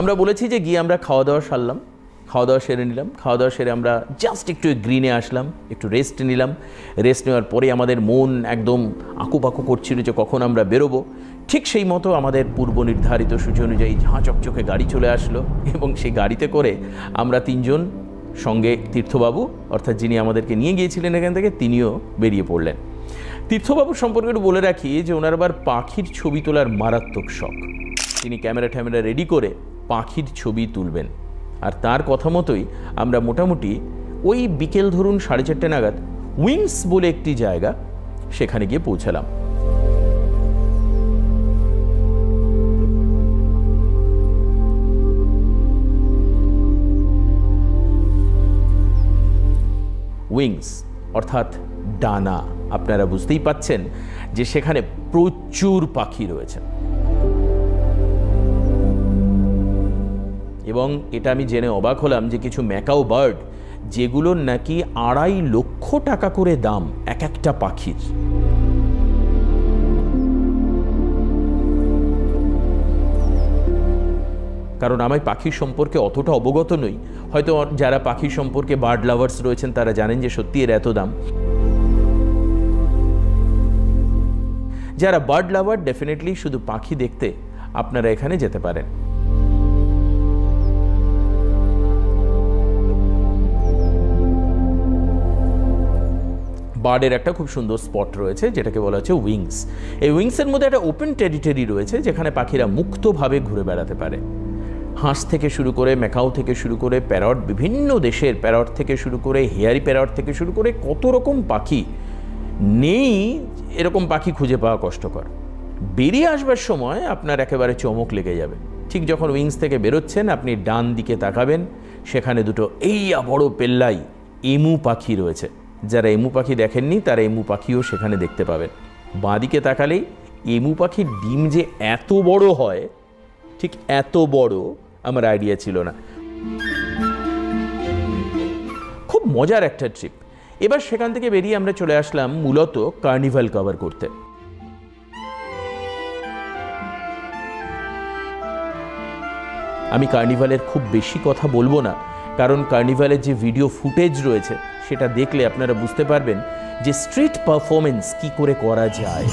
আমরা বলেছি যে গিয়ে আমরা খাওয়া দাওয়া সারলাম খাওয়া দাওয়া সেরে নিলাম। খাওয়া দাওয়া সেরে আমরা জাস্ট একটু গ্রিনে আসলাম, একটু রেস্ট নিলাম। রেস্ট নেওয়ার পরে আমাদের মন একদম আঁকুপাকু করছিল যে কখন আমরা বেরোবো। ঠিক সেই মতো আমাদের পূর্ব নির্ধারিত সূচি অনুযায়ী ঝাঁ চকচকে গাড়ি চলে আসলো এবং সেই গাড়িতে করে আমরা তিনজন সঙ্গে তীর্থবাবু, অর্থাৎ যিনি আমাদেরকে নিয়ে গিয়েছিলেন এখান থেকে, তিনিও বেরিয়ে পড়লেন। তীর্থবাবুর সম্পর্কে একটু বলে রাখি যে ওনার আবার পাখির ছবি তোলার মারাত্মক শখ। তিনি ক্যামেরা ট্যামেরা রেডি করে পাখির ছবি তুলবেন। আর তার কথা মতোই আমরা মোটামুটি ওই বিকেল ধরুন সাড়ে চারটে নাগাদ উইংস বলে একটি জায়গা সেখানে গিয়ে পৌঁছালাম। উইংস অর্থাৎ ডানা, আপনারা বুঝতেই পাচ্ছেন যে সেখানে প্রচুর পাখি রয়েছে। এবং এটা আমি জেনে অবাক হলাম যে কিছু ম্যাকাও বার্ড, যেগুলোর নাকি আড়াই লক্ষ টাকা করে দাম এক একটা পাখির। কারণ আমি পাখির সম্পর্কে অতটা অবগত নই। হয়তো যারা পাখি সম্পর্কে বার্ড লাভার্স রয়েছেন, তারা জানেন যে সত্যি এর এত দাম। যারা বার্ড লাভার, ডেফিনেটলি শুধু পাখি দেখতে আপনারা এখানে যেতে পারেন। বার্ডের একটা খুব সুন্দর স্পট রয়েছে, যেটাকে বলা হচ্ছে উইংস। এই উইংসের মধ্যে একটা ওপেন টেরিটরি রয়েছে, যেখানে পাখিরা মুক্তভাবে ঘুরে বেড়াতে পারে। হাঁস থেকে শুরু করে, ম্যাকাও থেকে শুরু করে, প্যারট, বিভিন্ন দেশের প্যারট থেকে শুরু করে, হেয়ারি প্যারট থেকে শুরু করে, কত রকম পাখি নেই, এরকম পাখি খুঁজে পাওয়া কষ্টকর। বেরিয়ে আসবার সময় আপনার একেবারে চমক লেগে যাবে। ঠিক যখন উইংস থেকে বেরোচ্ছেন, আপনি ডান দিকে তাকাবেন, সেখানে দুটো এইয়া বড় পেল্লাই, এমু পাখি রয়েছে। যারা এমু পাখি দেখেননি, তারা এমু পাখিও সেখানে দেখতে পাবেন। বাঁদিকে তাকালেই এমু পাখির ডিম যে এত বড় হয়, ঠিক এত বড় আমার আইডিয়া ছিল না। খুব মজার একটা ট্রিপ এবার সেখান থেকে বেরিয়ে আমরা চলে আসলাম মূলত কার্নিভাল কভার করতে। আমি কার্নিভালের খুব বেশি কথা বলব না, কারণ কার্নিভালের যে ভিডিও ফুটেজ রয়েছে সেটা দেখলে আপনারা বুঝতে পারবেন যে স্ট্রিট পারফরমেন্স কি করে করা যায়।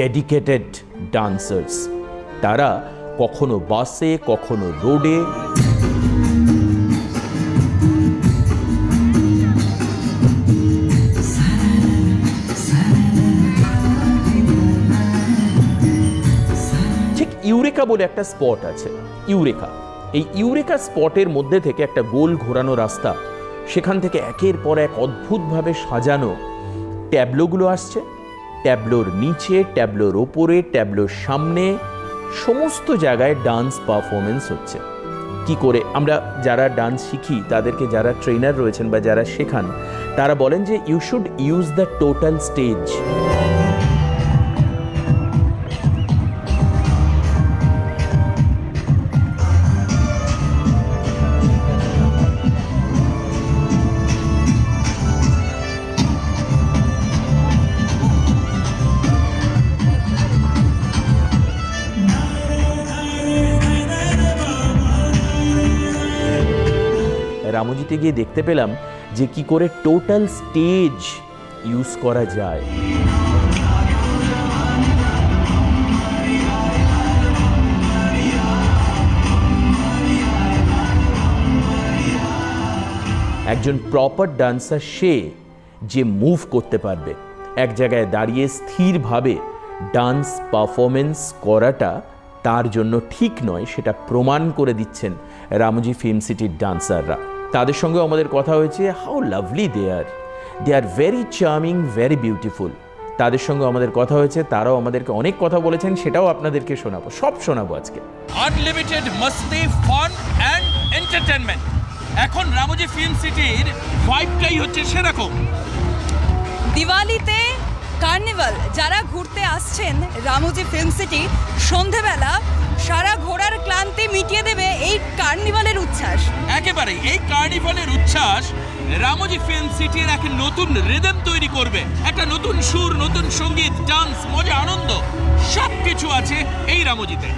ডেডিকেটেড ডান্সার্স তারা কখনো বাসে, কখনো রোডে ইউরেকা বলে একটা স্পট আছে, ইউরেকা। এই ইউরেকা স্পটের মধ্যে থেকে একটা গোল ঘোরানো রাস্তা। সেখান থেকে একের পর এক অদ্ভুতভাবে সাজানো ট্যাবলোগুলো আসছে। ট্যাবলোর নিচে, ট্যাবলোর ওপরে, ট্যাবলোর সামনে, সমস্ত জায়গায় ডান্স পারফরমেন্স হচ্ছে। কি করে? আমরা যারা ডান্স শিখি, তাদেরকে যারা ট্রেনার রয়েছেন বা যারা শেখান, তারা বলেন যে you should use the total stage রামুজিতে গিয়ে দেখতে পেলাম যে কি করে টোটাল স্টেজ ইউজ করা যায়। একজন প্রপার ডান্সার সে যে মুভ করতে পারবে। এক জায়গায় দাঁড়িয়ে স্থিরভাবে ডান্স পারফরমেন্স করাটা তার জন্য ঠিক নয়, সেটা প্রমাণ করে দিচ্ছেন রামজি ফিল্ম সিটির ডান্সাররা তাদের সঙ্গে আমাদের কথা হয়েছে how lovely they are they are very charming very beautiful তাদের সঙ্গে আমাদের কথা হয়েছে তারাও আমাদেরকে অনেক কথা বলেছেন সেটাও আপনাদেরকে শোনাবো সব শোনাবো আজকে। আনলিমিটেড মস্তি ফান অ্যান্ড এন্টারটেনমেন্ট এখন রামোজি ফিল্ম সিটির ভাইবটাই হচ্ছে সেরকম। দিওয়ালিতে কার্নিভাল যারা ঘুরতে আসছেন রামোজি ফিল্ম সিটি সন্ধেবেলা সারা ঘোড়ার ক্লান্তি মিটিয়ে দেবে এই কার্নিভালের উচ্ছ্বাস। একেবারে এই কার্নিভালের উচ্ছ্বাস রামোজি ফিল্ম সিটির এক নতুন রিদম তৈরি করবে। একটা নতুন সুর নতুন সংগীত ডান্স মজা আনন্দ সব কিছু আছে এই রামোজিতে।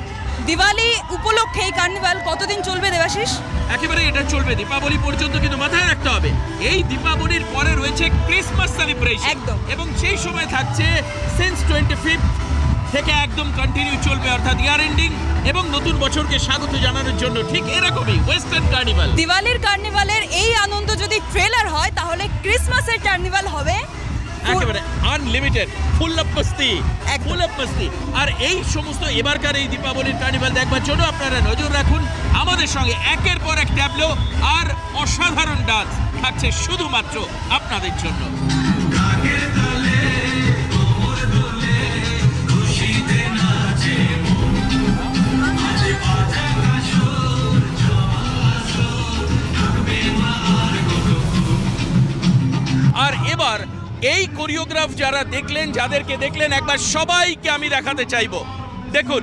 দিওয়ালি উপলক্ষে এই কার্নিভাল কতদিন চলবে দেবাশিস? একেবারে এটা চলবে দীপাবলি পর্যন্ত কিন্তু মাথায় রাখতে হবে। এই দীপাবলির পরে রয়েছে ক্রিসমাস সেলিব্রেশন একদম। এবং সেই সময় থাকছে সিন্স টোয়েন্টি ফিফথ থেকে একদম কন্টিনিউ চলবে অর্থাৎ ইয়ার এন্ডিং এবং নতুন বছরকে স্বাগত জানানোর জন্য ঠিক এরকমই ওয়েস্টার্ন কার্নিভাল দিওয়ালির কার্নিভালের এই আনন্দ যদি ট্রেলার হয় তাহলে ক্রিসমাসের কার্নিভাল হবে একেবারে আনলিমিটেড ফুল অফ মস্তি। ফুল অফ মস্তি। আর এই সমস্ত এবারকার এই দীপাবলির কার্নিভাল দেখবার জন্য আপনারা নজর রাখুন আমাদের সঙ্গে একের পর এক ট্যাবলো আর অসাধারণ ডান্স থাকছে শুধুমাত্র আপনাদের জন্য। আর এবার এই কোরিওগ্রাফ যারা দেখলেন, যাদেরকে দেখলেন, একবার সবাইকে আমি দেখাতে চাইব। দেখুন,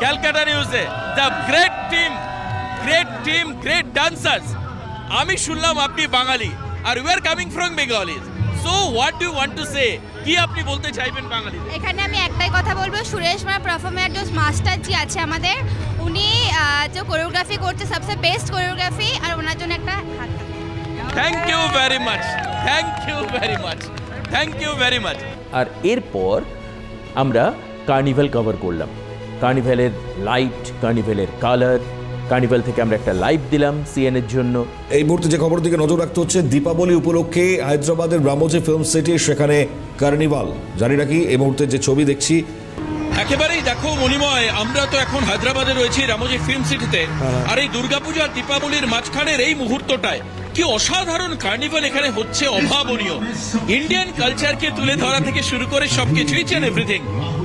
ক্যালকাটা নিউজে, the great team great team, great dancers. আমি শুনলাম আপনি বাঙালি, আর we are coming from Bengalis so what do want to say কি আপনি বলতে চাইবেন বাঙালি এখানে আমি একটাই কথা বলব, সুরেশ মার পারফর্মার जो মাস্টার জি আছে আমাদের, উনি যে কোরিওগ্রাফি করছে, সবচেয়ে বেস্ট কোরিওগ্রাফি আর ওনার জন্য একটা হাত thank you very much thank you very much thank you very much আর এরপর আমরা কার্নিভাল কভার করলাম। কার্নিভালের লাইট কার্নিভালের কালার কার্নিভাল থেকে আমরা একটা লাইভ দিলাম সিএনের জন্য। এই মুহূর্তে যে খবর দিকে নজর রাখতে হচ্ছে দীপাবলি উপলক্ষে হায়দ্রাবাদের রামোজি ফিল্ম সিটি সেখানে কার্নিভাল জানি রাখি এই মুহূর্তে যে ছবি দেখছি। একেবারেই দেখো মণিময় আমরা তো এখন হায়দ্রাবাদে রয়েছি রামোজি ফিল্ম সিটিতে আর এই দুর্গাপূজা দীপাবলির মাঝখানের এই মুহূর্তটায় কি অসাধারণ কার্নিভাল এখানে হচ্ছে অভাবনীয় ইন্ডিয়ান কালচারকে তুলে ধরা থেকে শুরু করে সবকিছু ইচ এন্ড এভরিথিং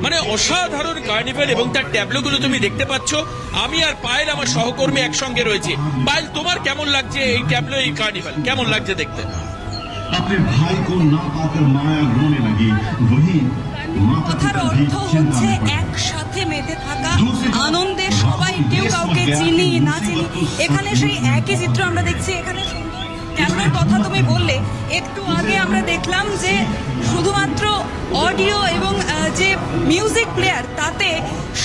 মানে অসাধারণ কার্নিভাল এবং তার ট্যাবলোগুলো তুমি দেখতে পাচ্ছ আমি আর পায়েল আমার সহকর্মী একসঙ্গে রয়েছে পায়েল তোমার কেমন লাগছে এই ট্যাবলো এই কার্নিভাল কেমন লাগছে দেখতে अपने भाई को ना पाकर माया रोने लगी वही माता কথার पिता भी অর্থ चिंता হচ্ছে में पड़े একসাথে মেতে থাকা আনন্দে সবাই কেউ কাউকে চিনি না চিনি এখানে সেই একই চিত্র আমরা দেখছি এখানে ক্যামেরার কথা তুমি বললে, একটু আগে আমরা দেখলাম যে শুধুমাত্র অডিও এবং যে মিউজিক প্লেয়ার তাতে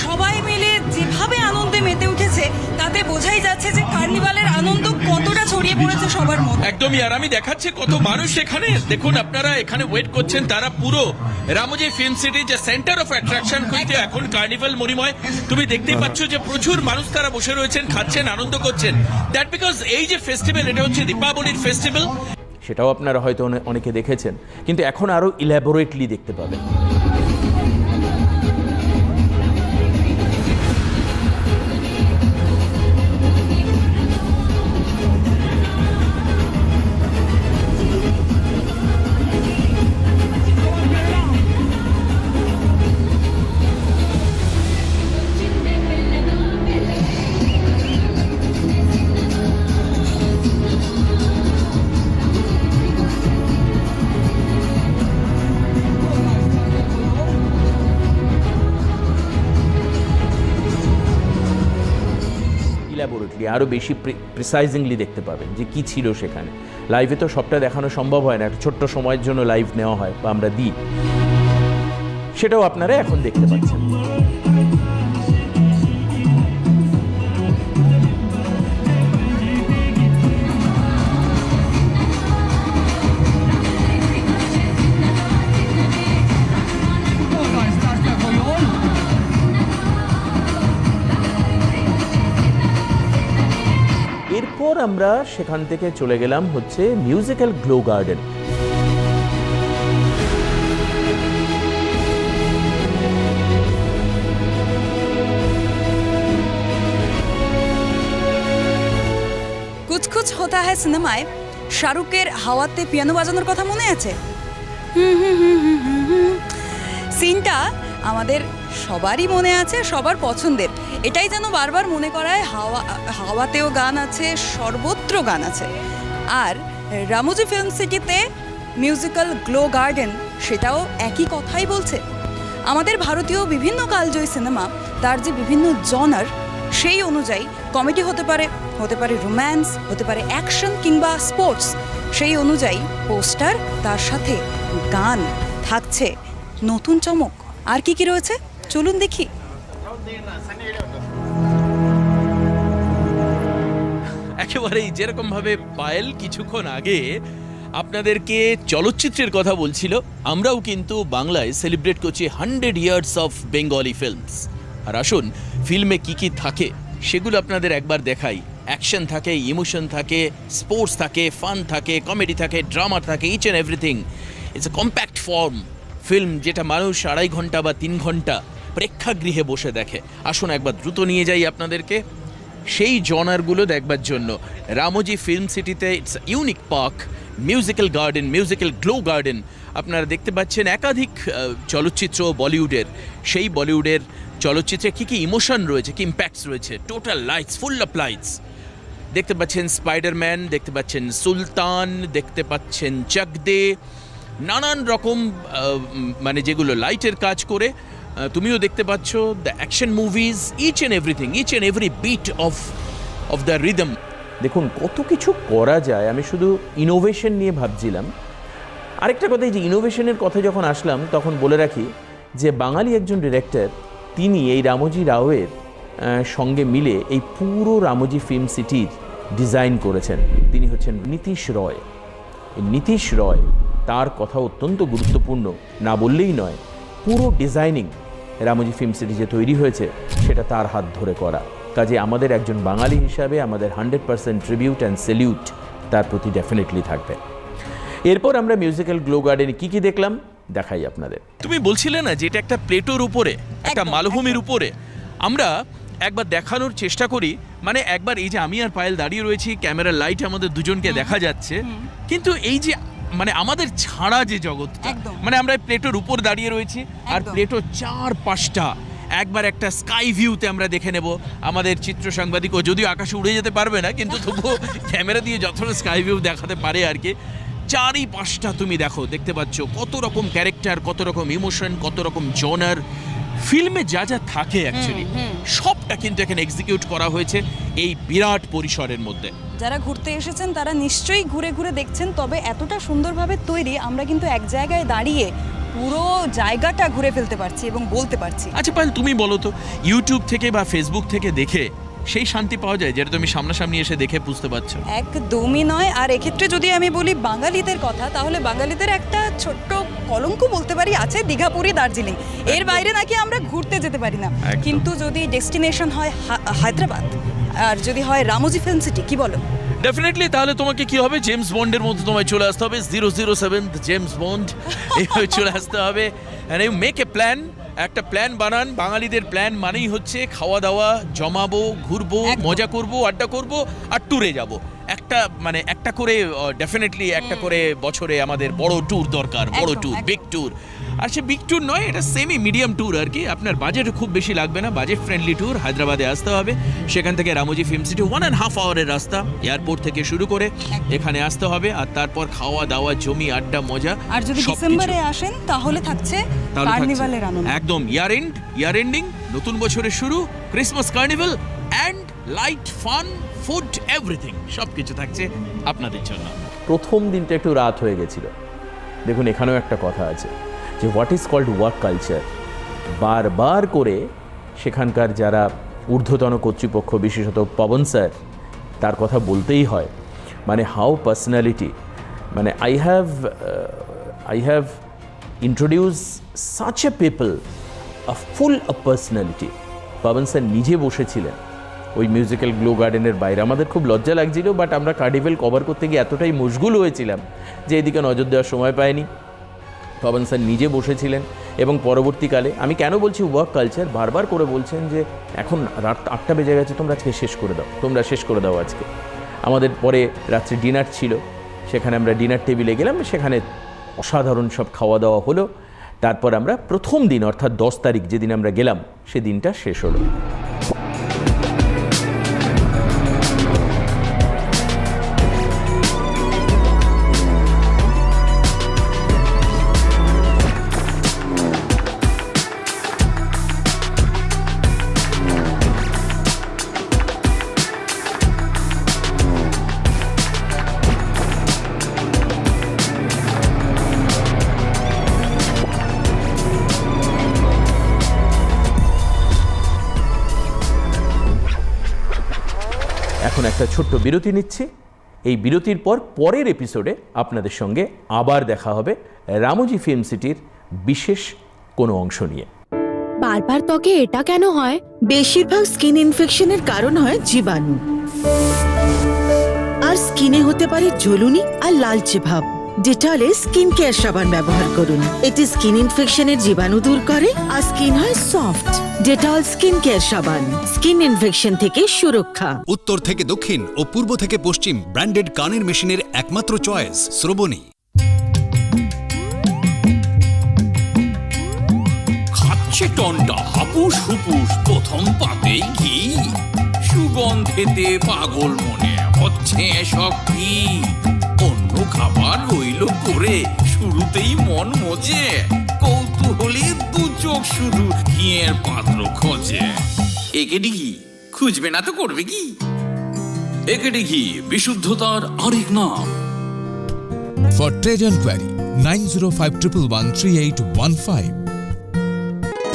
সবাই মিলে যেভাবে আনন্দে মেতে উঠেছে, তাতে বোঝাই যাচ্ছে যে কার্নিভালের আনন্দ কতটা ছড়িয়ে পড়েছে সবার মধ্যে একদমই আর আমি দেখাচ্ছি কত মানুষ এখানে। দেখুন আপনারা এখানে ওয়েট করছেন তারা পুরো রামোজি ফিল্ম সিটি যে সেন্টার অফ অ্যাট্রাকশন কিন্তু এখন কার্নিভাল মণিময়। তুমি দেখতেই পাচ্ছ যে প্রচুর মানুষ তারা বসে রয়েছেন খাচ্ছেন আনন্দ করছেন। দ্যাট বিকজ এই যে ফেস্টিভ্যাল এটা হচ্ছে দীপাবলির ফেস্টিভ্যাল সেটাও আপনারা হয়তো অনেকে দেখেছেন। কিন্তু এখন আরও ইল্যাবোরেটলি দেখতে পাবেন। আরও বেশি প্রিসাইজিংলি দেখতে পাবেন যে কি ছিল সেখানে। লাইভে তো সবটা দেখানো সম্ভব হয় না, একটা ছোট্ট সময়ের জন্য লাইভ নেওয়া হয় বা আমরা দিই। সেটাও আপনারা এখন দেখতে পাচ্ছেন। আমরা সেখান থেকে চলে গেলাম হচ্ছে musical glow garden Kuch Kuch Hota Hai সিনেমায় শাহরুখের হাওয়াতে পিয়ানো বাজানোর কথা মনে আছে। সিনটা আমাদের সবারই মনে আছে, সবার পছন্দের। এটাই যেন বারবার মনে করায় হাওয়া, হাওয়াতেও গান আছে, সর্বত্র গান আছে। আর রামোজি ফিল্ম সিটিতে মিউজিক্যাল গ্লো গার্ডেন সেটাও একই কথাই বলছে। আমাদের ভারতীয় বিভিন্ন কালজয়ী সিনেমা তার যে বিভিন্ন জনার সেই অনুযায়ী কমেডি হতে পারে হতে পারে রোম্যান্স হতে পারে অ্যাকশন কিংবা স্পোর্টস সেই অনুযায়ী পোস্টার তার সাথে গান থাকছে। নতুন চমক। আর কি কি রয়েছে? চলুন দেখি। একেবারেই যেরকম ভাবে পায়েল কিছুক্ষণ আগে আপনাদেরকে চলচ্চিত্রের কথা বলছিল, আমরাও কিন্তু বাংলায় সেলিব্রেট করছি hundred years of Bengali films আর আসুন ফিল্মে কি কি থাকে সেগুলো আপনাদের একবার দেখাই। অ্যাকশন থাকে ইমোশন থাকে স্পোর্টস থাকে ফান থাকে কমেডি থাকে ড্রামা থাকে each and everything it's a compact form film যেটা মানুষ আড়াই ঘণ্টা বা তিন ঘণ্টা প্রেক্ষাগৃহে বসে দেখে। আসুন একবার দ্রুত নিয়ে যাই আপনাদেরকে। সেই জনারগুলো দেখবার জন্য রামোজি ফিল্ম সিটিতে it's unique park, musical garden, musical glow garden. আপনারা দেখতে পাচ্ছেন একাধিক চলচ্চিত্র বলিউডের। সেই বলিউডের চলচ্চিত্রে কী কী ইমোশন রয়েছে, কি ইম্প্যাক্টস রয়েছে? Total lights, full of lights. দেখতে পাচ্ছেন স্পাইডারম্যান, দেখতে পাচ্ছেন সুলতান, দেখতে পাচ্ছেন চকদে। নানান রকম মানে যেগুলো লাইটের কাজ করে তুমিও দেখতে পাচ্ছ the action movies each and everything each and every beat of of the rhythm দেখুন, কত কিছু করা যায়, আমি শুধু ইনোভেশন নিয়ে ভাবছিলাম। আরেকটা কথা, এই যে ইনোভেশনের কথা যখন আসলাম, তখন বলে রাখি যে বাঙালি একজন ডিরেক্টর তিনি এই রামোজি রাওয়ের সঙ্গে মিলে এই পুরো রামোজি ফিল্ম সিটির ডিজাইন করেছেন। তিনি হচ্ছেন নীতিশ রয়। নীতিশ রয়, তার কথা অত্যন্ত গুরুত্বপূর্ণ, না বললেই নয় পুরো ডিজাইনিং রামজি ফিল্ম সিটি যে তৈরি হয়েছে সেটা তার হাত ধরে করা। কাজে আমাদের একজন বাঙালি হিসাবে আমাদের hundred percent tribute and salute তার প্রতি ডেফিনেটলি থাকবে। এরপর আমরা মিউজিক্যাল গ্লো গার্ডেনে কী কী দেখলাম দেখাই আপনাদের। তুমি বলছিলে না যে এটা একটা প্লেটোর উপরে একটা মালভূমির উপরে? আমরা একবার দেখানোর চেষ্টা করি মানে একবার এই যে আমি আর পায়েল দাঁড়িয়ে রয়েছি ক্যামেরার লাইট আমাদের দুজনকে দেখা যাচ্ছে কিন্তু এই যে মানে আমাদের ছাড়া যে জগৎটা একদম। মানে আমরা প্লেটোর উপর দাঁড়িয়ে রয়েছি আর। প্লেটো চার পাঁচটা একবার একটা স্কাই ভিউতে আমরা দেখে নেব আমাদের চিত্র সাংবাদিকও যদিও আকাশে উড়ে যেতে পারবে না কিন্তু তবুও ক্যামেরা দিয়ে যতটা স্কাই ভিউ দেখাতে পারে আর কি চারই পাঁচটা তুমি দেখো দেখতে পাচ্ছ কত রকম ক্যারেক্টার কত রকম ইমোশন কত রকম জনার ফিল্মে যা যা থাকে অ্যাকচুয়ালি সবটা কিন্তু এখানে এক্সিকিউট করা হয়েছে এই বিরাট পরিসরের মধ্যে। যারা ঘুরতে এসেছেন তারা নিশ্চয়ই ঘুরে ঘুরে দেখছেন তবে এতটা সুন্দরভাবে তৈরি আমরা কিন্তু এক জায়গায় দাঁড়িয়ে পুরো জায়গাটা ঘুরে ফেলতে পারছি এবং বলতে পারছি। আচ্ছা পাল তুমি বলো তো ইউটিউব থেকে বা ফেসবুক থেকে দেখে সেই শান্তি পাওয়া যায় যেটা তুমি সামনাসামনি এসে দেখে বুঝতে পারছ? একদমই নয়। আর এক্ষেত্রে যদি আমি বলি বাঙালিদের কথা তাহলে বাঙালিদের একটা ছোট্ট কলঙ্ক বলতে পারি আছে দীঘাপুরি দার্জিলিং। এর বাইরে নাকি আমরা ঘুরতে যেতে পারি না। কিন্তু যদি ডেস্টিনেশন হয় হায়দ্রাবাদ আর যদি হয় রামোজি ফিল্ম সিটি কি বলো? ডেফিনেটলি তাহলে তোমাকে কি হবে? জেমস বন্ডের মধ্যে তোমায় চলে আসতে হবে। Zero zero seven James Bond এইভাবে চলে আসতে হবে। And you make a plan একটা প্ল্যান বানান। বাঙালিদের প্ল্যান মানেই হচ্ছে খাওয়া দাওয়া জমাবো ঘুরবো মজা করব আড্ডা করব আর ট্যুরে যাব। একটা মানে একটা করে ডেফিনেটলি একটা করে বছরে আমাদের বড় ট্যুর দরকার বড় ট্যুর বিগ ট্যুর আর সে বিগ ট্যুর নয় এটা সেমি মিডিয়াম ট্যুর আর কি। আপনার বাজেট খুব বেশি লাগবে না বাজেট ফ্রেন্ডলি ট্যুর হায়দ্রাবাদে আসতে হবে। সেখান থেকে Ramoji film city one and half আওয়ারের রাস্তা এয়ারপোর্ট থেকে শুরু করে এখানে আসতে হবে। আর তারপর খাওয়া দাওয়া জমি আড্ডা মজা আর যদি। ডিসেম্বরে আসেন তাহলে থাকছে তাহলে থাকছে। কার্নিভালের আনন্দ। একদম ইয়ার এন্ড ইয়ার এন্ডিং নতুন বছরের শুরু Christmas carnival and light fun food, everything, সবকিছু থাকছে আপনাদের জন্য। প্রথম দিনটা একটু রাত হয়ে গেছিল। দেখুন, এখানেও একটা কথা আছে যে what is called work culture বারবার করে সেখানকার যারা ঊর্ধ্বতন কর্তৃপক্ষ, বিশেষত পবন স্যার, তার কথা বলতেই হয়। মানে হাউ পার্সোনালিটি মানে I have I have introduce such a people uh full uh personality Pawan sir নিজে বসেছিলেন। ওই মিউজিক্যাল গ্লো গার্ডেনের বাইরে। আমাদের খুব লজ্জা লাগছিল বাট আমরা কার্ডিভেল কভার করতে গিয়ে এতটাই মশগুল হয়েছিলাম যে এদিকে নজর দেওয়ার সময় পাইনি। পবন স্যার নিজে বসেছিলেন এবং পরবর্তীকালে আমি কেন বলছি ওয়ার্ক কালচার বারবার করে বলছেন যে এখন রাত আটটা বেজে গেছে, তোমরা আজকে শেষ করে দাও, তোমরা শেষ করে দাও আজকে। আমাদের পরে রাত্রে ডিনার ছিল, সেখানে আমরা ডিনার টেবিলে গেলাম, সেখানে অসাধারণ সব খাওয়া দাওয়া হলো। তারপর আমরা প্রথম দিন, অর্থাৎ দশ তারিখ যেদিন আমরা গেলাম, সেদিনটা শেষ হলো। একটা ছোট্ট বিরতি নিচ্ছি। এই বিরতির পর পরের এপিসোডে আপনাদের সঙ্গে আবার দেখা হবে রামুজি ফিল্ম সিটির বিশেষ কোনো অংশ নিয়ে। বারবার ত্বকে এটা কেন হয়? বেশিরভাগ স্কিন ইনফেকশনের কারণ হয় জীবাণু। আর স্কিনে হতে পারে জ্বলুনি আর লালচে ভাব। ডেটলে স্কিন কেয়ার সাবান ব্যবহার করুন। এটি স্কিন ইনফেকশনের জীবাণু দূর করে আর স্কিন হয় সফট ডেটল স্কিন কেয়ার সাবান। স্কিন ইনফেকশন থেকে সুরক্ষা। উত্তর থেকে দক্ষিণ ও পূর্ব থেকে পশ্চিম ব্র্যান্ডেড কানের মেশিনের একমাত্র চয়েস শ্রবণী। খাচ্ছে টনটা হাপুস হুপুস প্রথম পাতেই ঘি। সুগন্ধেতে পাগল মনে হচ্ছে এসব কি খাবার হইল করে, শুরুতেই মন মজে, কৌতূহলে দু চোখ শুধু ঘিয়ের পাত্র খোঁজে। একে ডিঘি, খুঁজবে না তো করবে কি? একে ডিঘি, বিশুদ্ধতার আরেক নাম। For treasure query nine zero five triple one three eight one 905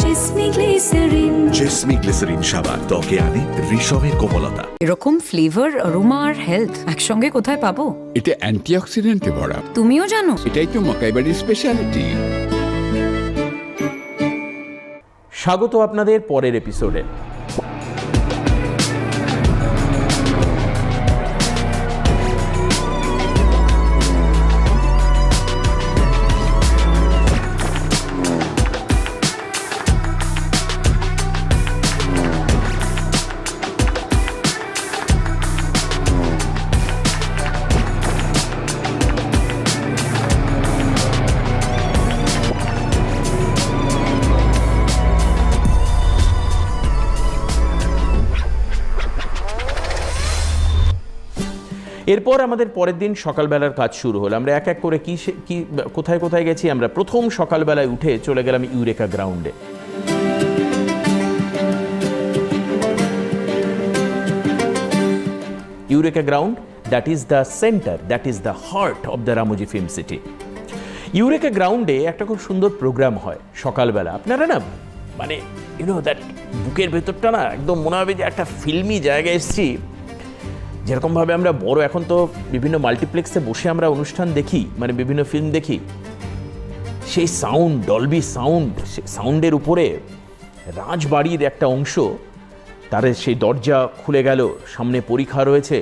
জেসমি গ্লিসারিন সাবান ত্বকে আনে রেশমের কোমলতা। এরকম ফ্লেভার অরোমা আর হেলথ একসঙ্গে কোথায় পাবো? এটা অ্যান্টিঅক্সিডেন্টে ভরা। তুমিও জানো? এটাই তো মকাইবাড়ির স্পেশালিটি স্বাগত আপনাদের পরের এপিসোডে এরপর আমাদের পরের দিন সকালবেলার কাজ শুরু হলো। আমরা এক এক করে কি কি কোথায় কোথায় গেছি, আমরা প্রথম সকালবেলায় উঠে চলে গেলাম ইউরেকা গ্রাউন্ডে। Eureka ground that is the centre that is the heart of the Ramoji film city Eureka গ্রাউন্ডে একটা খুব সুন্দর প্রোগ্রাম হয় সকালবেলা। আপনারা না মানে ইউনো দ্যাট বুকের ভেতরটা না, একদম মনে হবে যে একটা ফিল্মি জায়গায় এসেছি। যেরকমভাবে আমরা বড়, এখন তো বিভিন্ন মাল্টিপ্লেক্সে বসে আমরা অনুষ্ঠান দেখি মানে বিভিন্ন ফিল্ম দেখি। সেই সাউন্ড ডলবি সাউন্ড সাউন্ডের উপরে রাজবাড়ির একটা অংশ, তার সেই দরজা খুলে গেল, সামনে পরীক্ষা রয়েছে,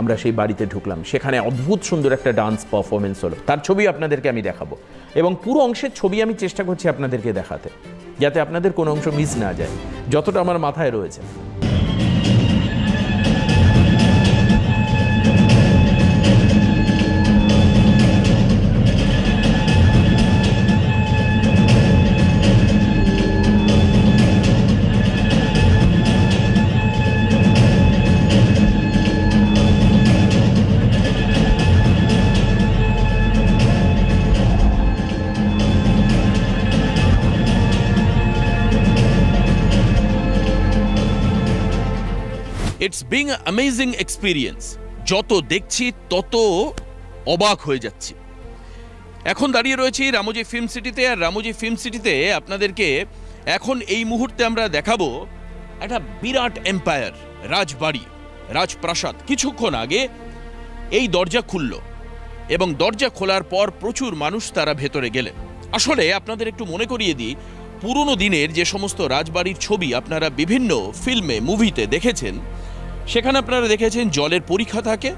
আমরা সেই বাড়িতে ঢুকলাম। সেখানে অদ্ভুত সুন্দর একটা ডান্স পারফরমেন্স হলো। তার ছবি আপনাদেরকে আমি দেখাবো। এবং পুরো অংশের ছবি আমি চেষ্টা করছি আপনাদেরকে দেখাতে, যাতে আপনাদের কোনো অংশ মিস না যায়, যতটা আমার মাথায় রয়েছে। ইটস বিং অ্যামেজিং এক্সপিরিয়েন্স যত দেখছি, তত অবাক হয়ে যাচ্ছি। এখন দাঁড়িয়ে রয়েছি রামোজি ফিল্ম সিটিতে, আর রামোজি ফিল্ম সিটিতে আপনাদেরকে এখন এই মুহূর্তে আমরা দেখাবো একটা বিরাট এম্পায়ার রাজবাড়ি, রাজপ্রাসাদ। কিছুক্ষণ আগে এই দরজা খুলল, এবং দরজা খোলার পর প্রচুর মানুষ তারা ভেতরে গেলেন। আসলে আপনাদের একটু মনে করিয়ে দিই, পুরনো দিনের যে সমস্ত রাজবাড়ির ছবি আপনারা বিভিন্ন ফিল্মে, মুভিতে দেখেছেন সেখানে আপনারা দেখেছেন জলের পরীক্ষা থাকে,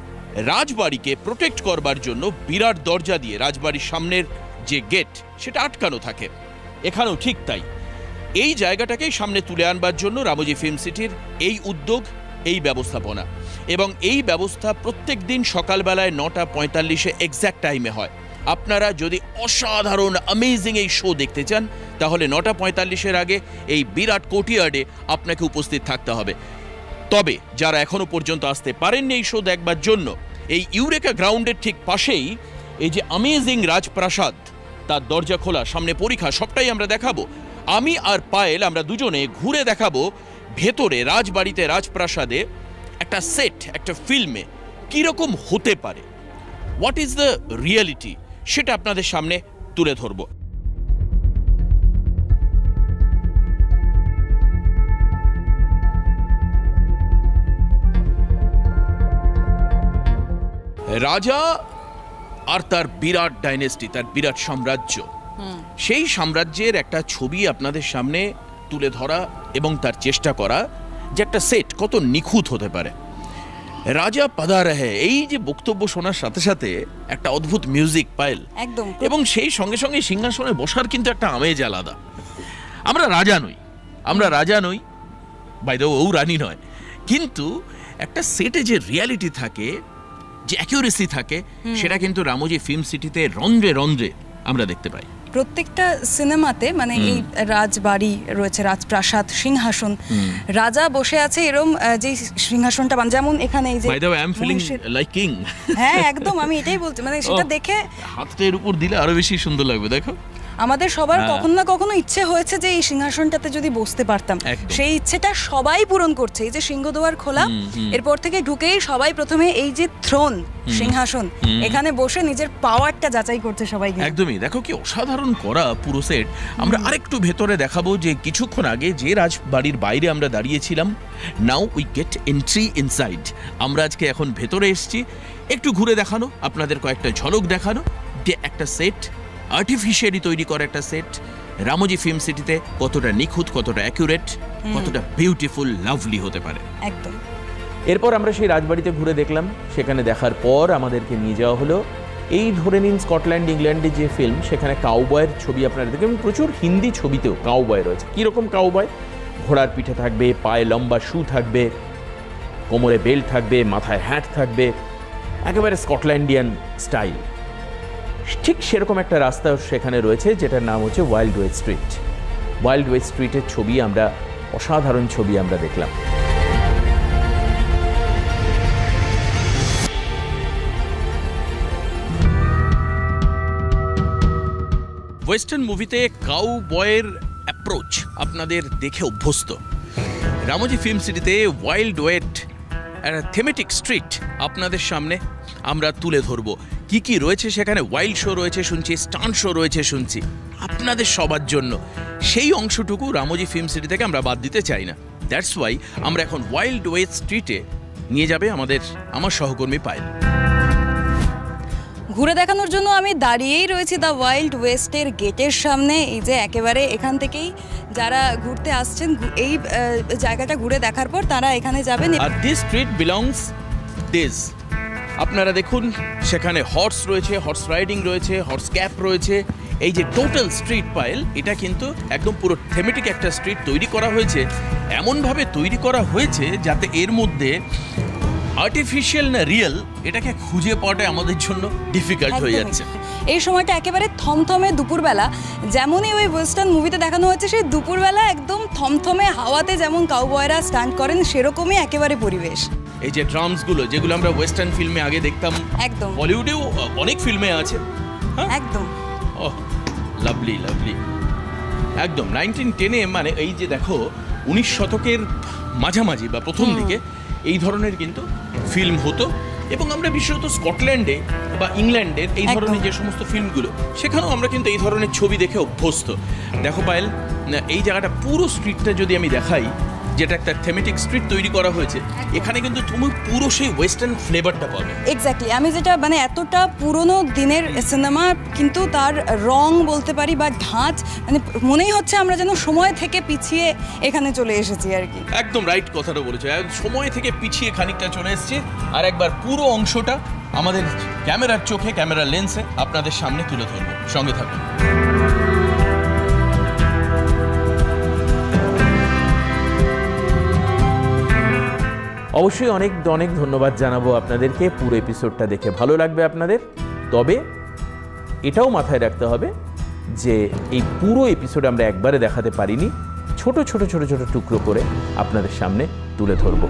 রাজবাড়িকে প্রোটেক্ট করবার জন্য বিরাট দরজা দিয়ে রাজবাড়ির সামনের যে গেট সেটা আটকানো থাকে। এখানেও ঠিক তাই। এই জায়গাটাকেই সামনে তুলে আনবার জন্য রামোজি ফিল্ম সিটির এই উদ্যোগ, এই ব্যবস্থাপনা। এবং এই ব্যবস্থা প্রত্যেক দিন সকালবেলায় নটা পঁয়তাল্লিশে এক্স্যাক্ট টাইমে হয়। আপনারা যদি অসাধারণ অ্যামেজিং এই শো দেখতে চান, তাহলে নটা পঁয়তাল্লিশের আগে এই বিরাট কোর্টিয়ার্ডে আপনাকে উপস্থিত থাকতে হবে। তবে যারা এখনও পর্যন্ত আসতে পারেননি এই শো দেখবার জন্য, এই ইউরেকা গ্রাউন্ডের ঠিক পাশেই এই যে আমেজিং রাজপ্রাসাদ, তার দরজা খোলা, সামনে পরীক্ষা, সবটাই আমরা দেখাবো। আমি আর পায়েল আমরা দুজনে ঘুরে দেখাবো ভেতরে, রাজবাড়িতে, রাজপ্রাসাদে একটা সেট একটা ফিল্মে কীরকম হতে পারে। হোয়াট ইজ দ্য রিয়েলিটি সেটা আপনাদের সামনে তুলে ধরবো। রাজা আর তার বিরাট ডাইনেস্টি তার বিরাট সাম্রাজ্য। সেই সাম্রাজ্যের একটা ছবি আপনাদের সামনে তুলে ধরা এবং তার চেষ্টা করা যে একটা সেট কত নিখুঁত হতে পারে। রাজা পাদা রহে এই যে বক্তব্য শোনার সাথে সাথে একটা অদ্ভুত মিউজিক পাইল একদম। এবং সেই সঙ্গে সঙ্গে সিংহাসনে বসার কিন্তু একটা আমেজ আলাদা। আমরা রাজা নই। আমরা রাজা নই। বাই দ্য ও রানী নয়। কিন্তু একটা সেটে যে রিয়ালিটি থাকে যে অ্যাকিউরেসি থাকে সেটা কিন্তু রামোজি ফিল্ম সিটিতে রন্ধ্রে রন্ধ্রে আমরা দেখতে পাই। প্রত্যেকটা সিনেমাতে মানে এই রাজবাড়ি রয়েছে রাজপ্রাসাদ সিংহাসন। রাজা বসে আছে এরম যে সিংহাসনটা মানে যেমন এখানে এই যে by the I am feeling like king হ্যাঁ একদম আমি এটাই বলছি। মানে সেটা. দেখে হাতটা এর উপর দিলে আরও বেশি সুন্দর লাগবে দেখো। আমাদের সবার হ্যাঁ। কখনো না কখনো ইচ্ছে হয়েছে যে এই সিংহাসনটাতে যদি বসতে পারতাম। সেই ইচ্ছেটা সবাই পূরণ করছে। এই যে সিংহদুয়ার খোলা এরপর থেকে ঢুকেই সবাই প্রথমে এই যে থ্রোন সিংহাসন এখানে বসে নিজের পাওয়ারটা যাচাই করছে সবাই একদমই। দেখো কি অসাধারণ করা পুরো সেট আমরা আরেকটু ভেতরে দেখাবো যে কিছুক্ষণ আগে যে রাজবাড়ির বাইরে আমরা দাঁড়িয়েছিলাম now we get entry inside আমরা আজকে এখন ভেতরে এসেছি। একটু ঘুরে দেখানো আপনাদের কয়েকটা ঝলক দেখানো যে একটা সেট আর্টিফিশিয়ালি তৈরি করা একটা সেট রামোজি ফিল্ম সিটিতে কতটা নিখুঁত কতটা অ্যাকুরেট কতটা বিউটিফুল লাভলি হতে পারে। একদম। এরপর আমরা সেই রাজবাড়িতে ঘুরে দেখলাম। সেখানে দেখার পর আমাদেরকে নিয়ে যাওয়া হলো। এই ধরে নিন স্কটল্যান্ড ইংল্যান্ডে যে ফিল্ম সেখানে কাউবয়ের ছবি আপনারা দেখবেন প্রচুর হিন্দি ছবিতেও কাউবয় রয়েছে। কীরকম কাউবয় ঘোড়ার পিঠে থাকবে পায়ে লম্বা শু থাকবে কোমরে বেল্ট থাকবে মাথায় হ্যাট থাকবে। একেবারে স্কটল্যান্ডিয়ান স্টাইল ঠিক সেরকম একটা রাস্তা সেখানে রয়েছে, যেটার নাম হচ্ছে wild way street wild way স্ট্রিটের ছবি আমরা, অসাধারণ ছবি আমরা দেখলাম। ওয়েস্টার্ন মুভিতে কাউ বয়ের অ্যাপ্রোচ আপনাদের দেখে অভ্যস্ত। রামোজি ফিল্ম সিটিতে ওয়াইল্ড ওয়েট থেমেটিক স্ট্রিট আপনাদের সামনে আমরা তুলে ধরবো। কি কি রয়েছে সেখানে? ওয়াইল্ড শো রয়েছে শুনছি স্টান শো রয়েছে শুনছি। আপনাদের সবার জন্য সেই অংশটুকু রামোজি ফিল্ম সিটি থেকে আমরা বাদ দিতে চাই না। দ্যাটস ওয়াই আমরা এখন ওয়াইল্ড ওয়েট স্ট্রিটে নিয়ে যাবে আমাদের আমার সহকর্মী পায়েল। ঘুরে দেখানোর জন্য আমি দাঁড়িয়েই রয়েছি দ্য ওয়াইল্ড ওয়েস্টের গেটের সামনে। এই যে একেবারে এখান থেকেই যারা ঘুরতে আসছেন এই জায়গাটা ঘুরে দেখার পর তারা এখানে যাবেন। আর দিস স্ট্রিট বিলংস দিস আপনারা দেখুন সেখানে হর্স রয়েছে হর্স রাইডিং রয়েছে হর্স ক্যাপ রয়েছে। এই যে টোটাল স্ট্রিট পাইল এটা কিন্তু একদম পুরো থেমেটিক একটা স্ট্রিট তৈরি করা হয়েছে। এমনভাবে তৈরি করা হয়েছে যাতে এর মধ্যে আর্টিফিশিয়াল না রিয়েল এটাকে খুঁজে পাওয়াটা আমাদের জন্য ডিফিকাল্ট হয়ে যাচ্ছে। এই সময়টা একেবারে থমথমে দুপুরবেলা যেমনই ওই ওয়েস্টার্ন মুভিতে দেখানো হচ্ছে সেই দুপুরবেলা একদম থমথমে হাওয়াতে যেমন কাউবয়রা স্টান্ট করেন সেরকমই একেবারে পরিবেশ। এই যে ড্রামসগুলো যেগুলো আমরা ওয়েস্টার্ন ফিল্মে আগে দেখতাম একদম। বলিউডেও অনেক ফিল্মে আছে। হ্যাঁ? একদম। ওহ লাভলি লাভলি একদম নাইনটিন টেনে মানে এই যে দেখো উনিশ শতকের মাঝামাঝি বা প্রথম দিকে এই ধরনের কিন্তু ফিল্ম হতো। এবং আমরা বিশেষত স্কটল্যান্ডে বা ইংল্যান্ডের এই ধরনের যে সমস্ত ফিল্মগুলো সেখানেও আমরা কিন্তু এই ধরনের ছবি দেখে অভ্যস্ত। দেখো পায়েল না, এই জায়গাটা পুরো স্ট্রিটটা যদি আমি দেখাই যেটা একটা থেমেটিক স্ট্রিট তৈরি করা হয়েছে। এখানে কিন্তু তুমি পুরো সেই ওয়েস্টার্ন ফ্লেভারটা পাবে। এক্স্যাক্টলি আমি যেটা মানে এতটা পুরনো দিনের সিনেমা কিন্তু তার রং বলতে পারি বা ধাঁচ মানে মনেই হচ্ছে আমরা যেন সময় থেকে পিছিয়ে এখানে চলে এসেছি আর কি। একদম রাইট কথাটা বলেছ। সময় থেকে পিছিয়ে খানিকটা চলে এসছে। আর একবার পুরো অংশটা আমাদের ক্যামেরার চোখে ক্যামেরার লেন্সে আপনাদের সামনে তুলে ধরবো। সঙ্গে থাকুন। অবশ্যই অনেক অনেক ধন্যবাদ জানাব আপনাদেরকে। পুরো এপিসোডটা দেখে ভালো লাগবে আপনাদের। তবে এটাও মাথায় রাখতে হবে যে এই পুরো এপিসোড আমরা একবারে দেখাতে পারিনি। ছোট ছোট ছোট ছোট টুকরো করে আপনাদের সামনে তুলে ধরবো।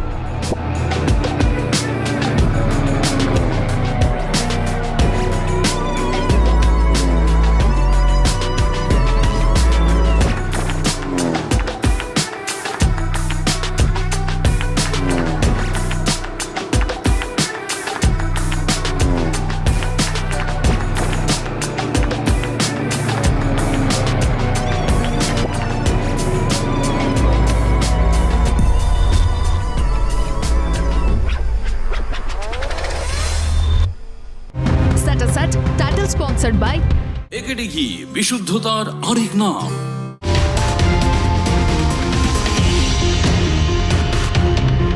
não.